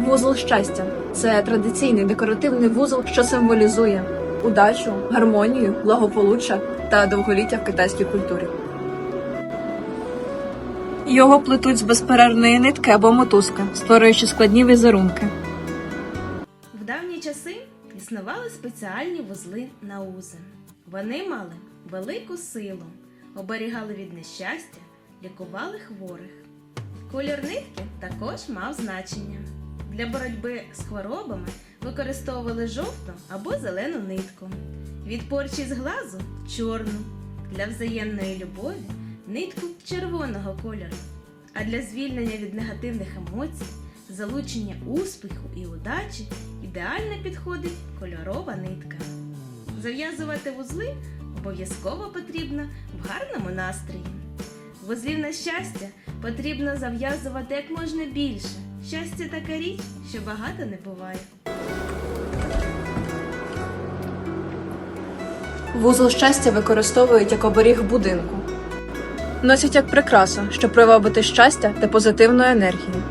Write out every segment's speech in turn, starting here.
Вузол щастя це традиційний декоративний вузол, що символізує удачу, гармонію, благополуччя та довголіття в китайській культурі. Його плетуть з безперервної нитки або мотузки, створюючи складні візерунки. В давні часи існували спеціальні вузли на узин. Вони мали велику силу, оберігали від нещастя, лікували хворих. Колір нитки також мав значення. Для боротьби з хворобами використовували жовту або зелену нитку. Від з глазу чорну. Для взаємної любові нитку червоного кольору. А для звільнення від негативних емоцій, залучення успіху і удачі ідеально підходить кольорова нитка. Зав'язувати вузли обов'язково потрібно в гарному настрої. Вузлів на щастя потрібно зав'язувати як можна більше. Щастя така річ, що багато не буває. Вузол щастя використовують як оберіг будинку. Носять як прикрасу, щоб привабити щастя та позитивну енергію.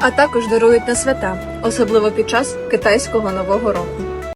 А також дарують на свята, особливо під час китайського нового року.